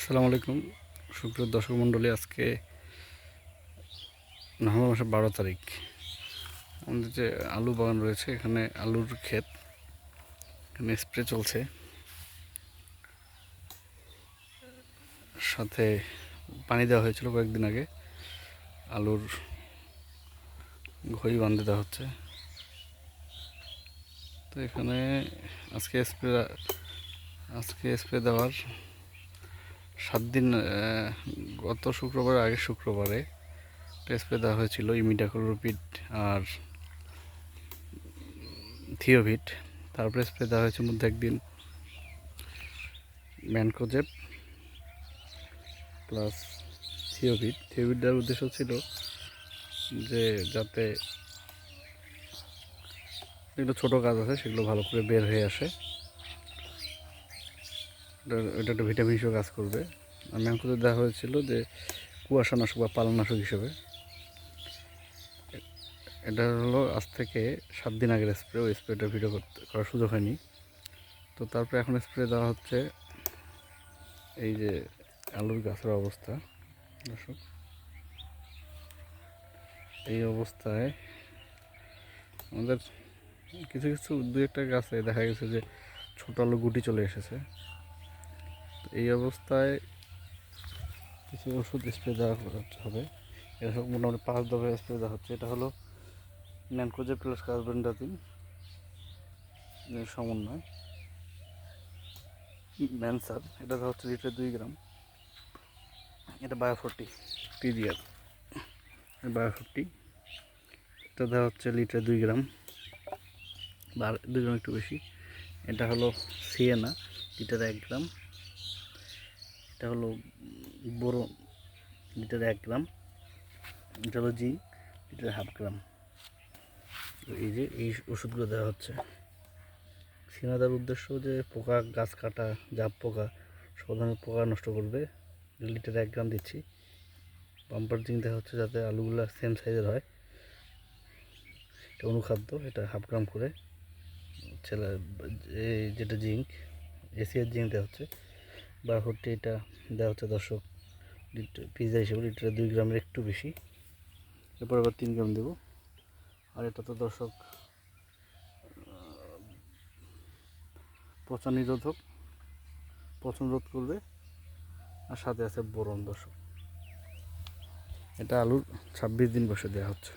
আসসালামু আলাইকুম। সুপ্রিয় দর্শক মণ্ডলী, আজকে নভেম্বর মাসের বারো তারিখ। আমাদের যে আলু বাগান রয়েছে, এখানে আলুর ক্ষেত, এখানে স্প্রে চলছে। সাথে পানি দেওয়া হয়েছিল কয়েকদিন আগে। আলুর ঘড়ি বাঁধে দেওয়া হচ্ছে। তো এখানে আজকে স্প্রে আজকে স্প্রে দেওয়ার সাত দিন গত শুক্রবার আগের শুক্রবারে স্প্রে দেওয়া হয়েছিল ইমিডাক্লোরোপিড আর থিওভিট তারপরে স্প্রে দেওয়া হয়েছে মধ্যে একদিন ম্যানকোজেপ প্লাস থিওভিট থিওভিট দেওয়ার উদ্দেশ্য ছিল যে যাতে যেগুলো ছোটো কাজ আছে, সেগুলো ভালো করে বের হয়ে আসে। এটা- একটা ভিটামিন হিসেবে কাজ করবে। আর ম্যাংকোতে দেওয়া হয়েছিল যে কুয়াশানাশক বা পালনাশক হিসেবে। এটা হলো আজ থেকে সাত দিন আগের স্প্রে ওই স্প্রেটা ভিডিও করতে, করার সুযোগ হয়নি। তো তারপরে এখন স্প্রে দেওয়া হচ্ছে এই যে আলুর গাছের অবস্থা এই অবস্থায় আমাদের কিছু কিছু দু একটা গাছে দেখা গেছে যে ছোট আলু গুটি চলে এসেছে। এই অবস্থায় কিছু ওষুধ স্প্রে দেওয়া হবে। এটা মোটামুটি পাঁচ দফে স্প্রে দেওয়া হচ্ছে। এটা হলো ন্যানকোজে প্লাস কার্বেন্ডাজিন সমন্বয়। ম্যানসার এটা দেওয়া হচ্ছে লিটারে দুই গ্রাম। এটা বায়োফোর্টি। টিডিআর বায়োফোর্টি এটা দেওয়া হচ্ছে লিটারে দুই গ্রাম। বা আর দুই গ্রাম একটু বেশি। এটা হলো সিয়েনা লিটারে এক গ্রাম। এটা হলো বোরো লিটারে এক গ্রাম, এটা হলো জি লিটারে হাফ গ্রাম। এই যে এই ওষুধগুলো দেওয়া হচ্ছে। সিনাদার উদ্দেশ্য যে পোকা, গাছ কাটা, জাপ পোকা সব ধরনের পোকা নষ্ট করবে। লিটারে এক গ্রাম দিচ্ছি। পাম্পার জিঙ্ক দেওয়া হচ্ছে যাতে আলুগুলো সেম সাইজের হয়। এটা অনুখাদ্য, এটা হাফ গ্রাম করে। ছেলে যেটা জিঙ্ক এসিয়ার জিঙ্ক দেওয়া হচ্ছে। বারোটি এটা দেওয়া হচ্ছে দর্শক। লিটার পিজা হিসেবে লিটারে দুই গ্রামের একটু বেশি। এরপর আবার তিন গ্রাম দেবো। আর এটা তো দর্শক পচা নিরোধক, পচন রোধ করবে। আর সাথে আছে বোরন দর্শক। এটা আলুর ছাব্বিশ দিন বসে দেওয়া হচ্ছে।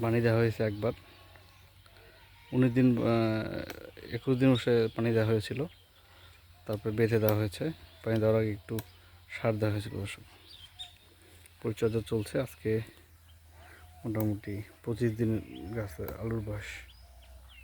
পানি দেওয়া হয়েছে একবার। উনিশ দিন একুশ দিন সে পানি দেওয়া হয়েছিল। তারপরে বেঁধে দেওয়া হয়েছে। পানি দেওয়ার আগে একটু সার দেওয়া হয়েছিল অবশ্য পরিচর্যা চলছে আজকে। মোটামুটি পঁচিশ দিন গাছে আলুর বয়স।